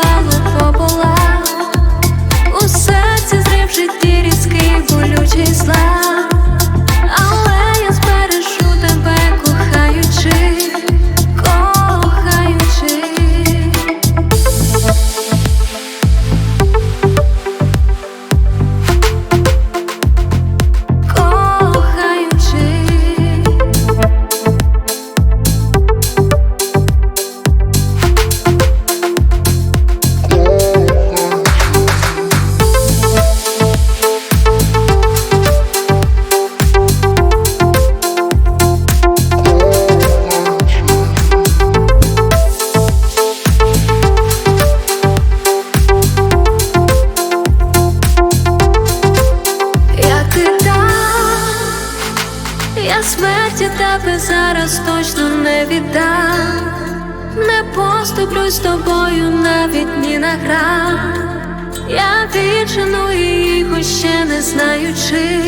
полану, побула, у серці зрив житті різкий болючий слав. Смерті тебе зараз точно не віддам. Не поступлю з тобою навіть ні на грам. Я відчину її, хоч ще не знаючи,